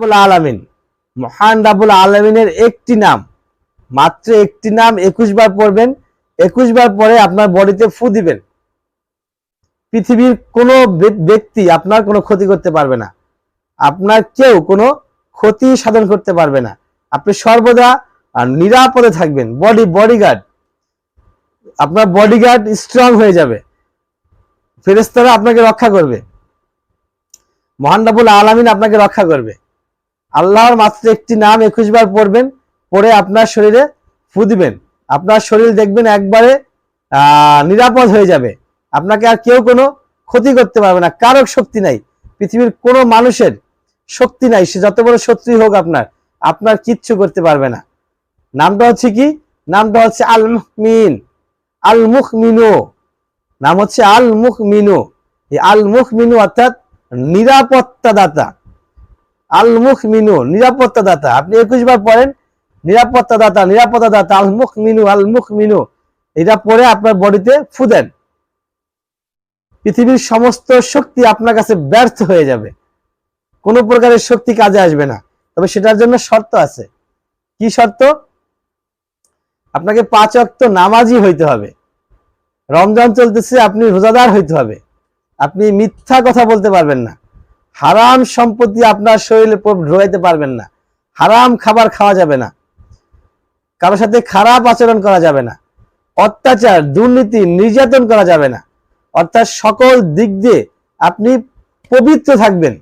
রাবুল আলামিন। মহান রাবুল আলামিনের একটি নাম। মাত্র একটি নাম একুশ বার পড়বেন, একুশ বার পরে আপনার বডিতে ফু দিবেন। পৃথিবীর কোনো ব্যক্তি আপনার কোনো ক্ষতি করতে পারবে না। আপনার কেউ কোনো ক্ষতি সাধন করতে পারবে না। আপনি সর্বদা নিরাপদে থাকবেন। বডি, বডিগার্ড, আপনার বডিগার্ড স্ট্রং হয়ে যাবে। ফেরেস্তারা আপনাকে রক্ষা করবে। মহান রাবুল আলামিন আপনাকে রক্ষা করবে। আল্লাহর মাত্র একটি নাম একুশ বার পড়বেন পরে আপনার শরীরে ফু দিবেন। আপনার শরীর দেখবেন একবারে নিরাপদ হয়ে যাবে। আপনাকে আর কেউ কোনো ক্ষতি করতে পারবে না কারক শক্তি নাই। পৃথিবীর কোনো মানুষের শক্তি নাই, সে যত বড় শত্রুই হোক আপনার আপনার কিচ্ছু করতে পারবে না। নামটা হচ্ছে কি? নামটা হচ্ছে আল মুখমিন আল মুখমিনু নাম হচ্ছে আল মুখমিনু এই আল মুখমিনু অর্থাৎ নিরাপত্তা দাতা আল মুখমিনু নিরাপত্তা দাতা আপনি একুশ বার পড়েন নিরাপত্তা দাতা নিরাপত্তা দাতা আল মুখমিনু আল মুখমিনু এটা পরে আপনার বডিতে ফু দেন। পৃথিবীর সমস্ত শক্তি আপনার কাছে ব্যর্থ হয়ে যাবে। কোনো প্রকারের শক্তি কাজে আসবে না। তবে সেটার জন্য শর্ত আছে। কি শর্ত? আপনাকে পাঁচ অক্ত নামাজি হইতে হবে। রমজান চলতেছে, আপনি রোজাদার হইতে হবে। আপনি মিথ্যা কথা বলতে পারবেন না। হারাম সম্পত্তি আপনার শরীরে ঢোকাইতে পারবেন না। হারাম খাবার খাওয়া যাবে না। কারোর সাথে খারাপ আচরণ করা যাবে না। অত্যাচার, দুর্নীতি, নির্যাতন করা যাবে না। অর্থাৎ সকল দিক দিয়ে আপনি পবিত্র থাকবেন।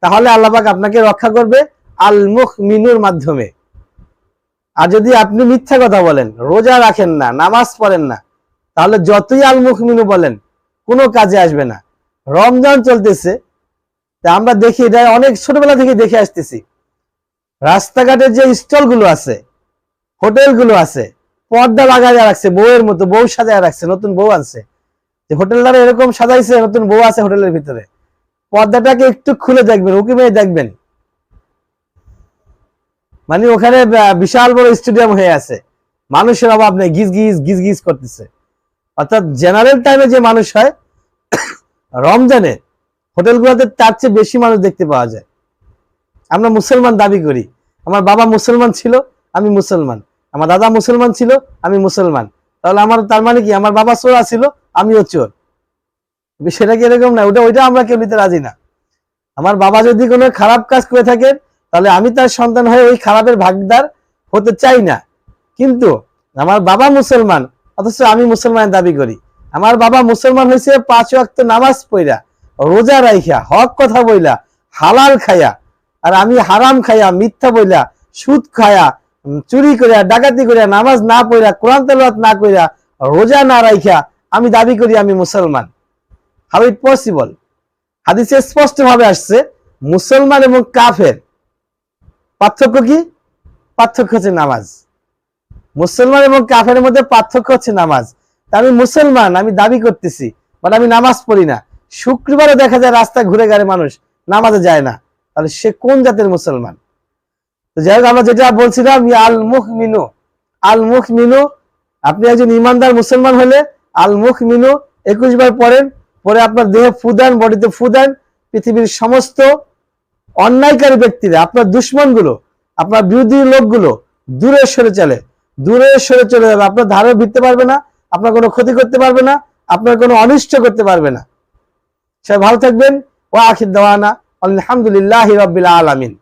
তাহলে আল্লাপাক আপনাকে রক্ষা করবে আল মুখ মিনুর মাধ্যমে। আর যদি আপনি মিথ্যা কথা বলেন, রোজা রাখেন না, নামাজ পড়েন না, তাহলে যতই আল মুখ মিনু বলেন, কোনো কাজে আসবে না। রমজান চলতেছে তা আমরা দেখি, এটা অনেক ছোটবেলা থেকে দেখে আসতেছি। রাস্তাঘাটের যে স্টলগুলো আছে, হোটেলগুলো আছে, পর্দা লাগায় রাখছে বউয়ের মতো, বউ সাজায় রাখছে, নতুন বউ আছে যে হোটেলদার এরকম সাজাইছে, নতুন বউ আছে হোটেলের ভিতরে। পর্দাটাকে একটু খুলে দেখবেন, উকি মেয়ে দেখবেন। মানে ওখানে বিশাল বড় স্টেডিয়াম হয়ে আছে। মানুষের অভাব নেই, গিজ গিজ গিজ গিজ করতেছে। অর্থাৎ জেনারেল টাইমে যে মানুষ হয়, রমজানে হোটেলগুলোতে তার চেয়ে বেশি মানুষ দেখতে পাওয়া যায়। আমরা মুসলমান দাবি করি। আমার বাবা মুসলমান ছিল, আমি মুসলমান। আমার দাদা মুসলমান ছিল, আমি মুসলমান। তাহলে আমার, তার মানে কি? আমার বাবা চোর ছিল, আমিও চোর। সেটা কি এরকম না? ওটা, ওইটা আমরা কেউ নিতে রাজি না। আমার বাবা যদি কোনো খারাপ কাজ করে থাকে তাহলে আমি তার সন্তান হয়ে ওই খারাপের ভাগদার হতে চাই না। কিন্তু আমার বাবা মুসলমান, অথচ আমি মুসলমান দাবি করি। আমার বাবা মুসলমান হয়েছে পাঁচ ওয়াক্ত নামাজ পড়া। রোজা রাইখা, হক কথা বইলা, হালাল খায়া আর আমি হারাম খায়া মিথ্যা বইলা, সুদ খায়া চুরি করিয়া, ডাকাতি করিয়া, নামাজ না পড়া কোরআন তেলাওয়াত না কইরা রোজা না রাইখা, আমি দাবি করি আমি মুসলমান। হাউ ইট পসিবল হাদিসে স্পষ্ট ভাবে আসছে, মুসলমান এবং কাফের। পার্থক্য কি? পার্থক্য হচ্ছে নামাজ। মুসলমান এবং কাফের মধ্যে পার্থক্য হচ্ছে নামাজ। তা আমি মুসলমান, আমি দাবি করতেছি বাট আমি নামাজ পড়ি না। শুক্রবারে দেখা যায় রাস্তা ঘুরে গেলে মানুষ নামাজে যায় না। তাহলে সে কোন জাতের মুসলমান? তো যাই হোক, আমরা যেটা বলছিলাম আল মুখ মিনু আল মুখ মিনু আপনি একজন ইমানদার মুসলমান হলে আল মুখ মিনু একুশ বার পড়েন, পরে আপনার দেহে ফুদান বডিতে ফুদান পৃথিবীর সমস্ত অন্যায়কারী ব্যক্তিরা, আপনার দুশ্মনগুলো, আপনার বিরোধী লোকগুলো দূরে সরে চলে। দূরে সরে চলে যাবে, আপনার ধারে ভিড়তে পারবে না, আপনার কোনো ক্ষতি করতে পারবে না, আপনার কোনো অনিষ্ট করতে পারবে না। সবাই ভালো থাকবেন। ও আখির দেওয়ানা। আলহামদুলিল্লাহ রবিল আলমিন।